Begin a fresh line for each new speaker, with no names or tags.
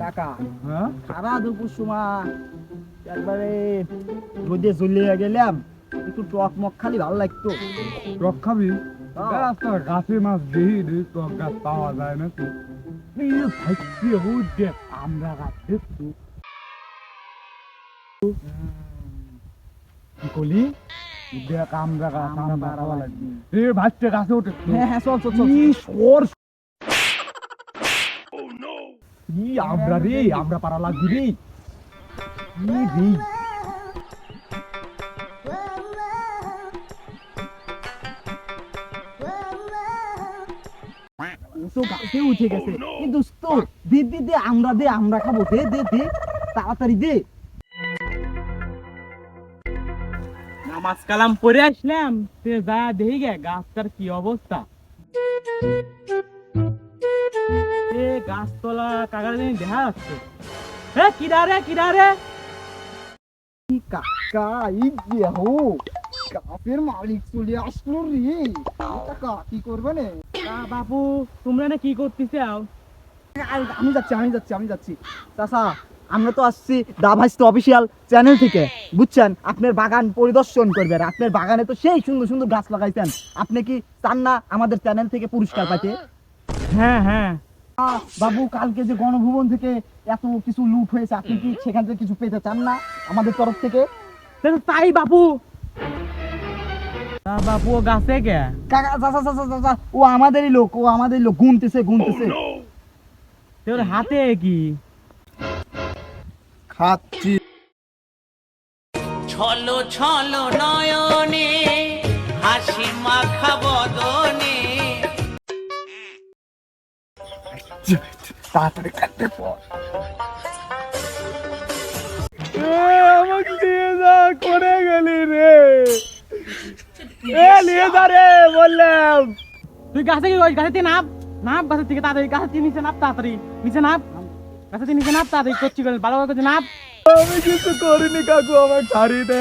কাকা
হ্যাঁ?
খারা দুপুর সময় একবারে রোদে চলিয়ে গেলাম। একটু টক মক খালি ভালো লাগতো।
টক খাবি?
হ্যাঁ।
গাছে মাছ দেখি রে টক গাছ পাওয়া যায় না তো। দেখ আমরা গাছ দেখছ কি করলি? দেখ আমরা গাছ
আমরা
আমরা
পারা
খাওয়া
লাগবে।
লাগবে এ ভাইকে গাছে ওঠে
হ্যাঁ হ্যাঁ চল চল চল।
আমরা রে, আমরা পারা লাগবে রে।
তো উঠে গেছে। তো দে দে আমরা দে, আমরা খাব। দে দে দে, তাড়াতাড়ি দে।
নামাজ কালাম পড়ে আসলাম। সে যা দেখি গে, গাছটার কি অবস্থা? গাছতলা কাকার দেখা যাচ্ছে। এ কিরা রে কিরা রে?
ই কাকা ই যে হো কাপের মালিক চলে আসলো রে। কাকা কি করবে না?
বাপু তোমরা না কি করতেছে
আমি যাচ্ছি আমি যাচ্ছি আমি যাচ্ছি। চাচা আমরা তো আসছি দাভাইস্ত অফিসিয়াল চ্যানেল থেকে। বুঝছেন? আপনার বাগান পরিদর্শন করবেন। আপনার বাগানে তো সেই সুন্দর সুন্দর গাছ লাগাইছেন। আপনি কি চান না আমাদের চ্যানেল থেকে পুরস্কার পাইতে?
হ্যাঁ হ্যাঁ।
বাবু কালকে যে গণভবন থেকে এত কিছু লুট হয়েছে আপনি কি সেখান থেকে কিছু পেতে চান না আমাদের তরফ থেকে?
তাই বাপু। ও গাছে
কাকা ও আমাদেরই লোক ও আমাদেরই লোক গুনতেছে গুনতেছে।
তোর হাতে কি?
খাচ্ছি।
ছলো ছলো নয়নে হাসি মাখা বদনে
তাড়াতাড়ি কাটতে পর
আমাকে নিয়ে যা করে গেলি রে। এ নিয়ে যা রে বললাম।
তুই গাছে কি ওই গাছে নাপ নাপ গাছের থেকে তাড়াতাড়ি গাছের থেকে নিচে নাপ তাড়াতাড়ি নিচে নাপ। গাছের থেকে নিচে নাপ তাড়াতাড়ি করছি ভালো করে নাপ।
আমি কিছু করিনি কাকু আমার ছাড়ি দে।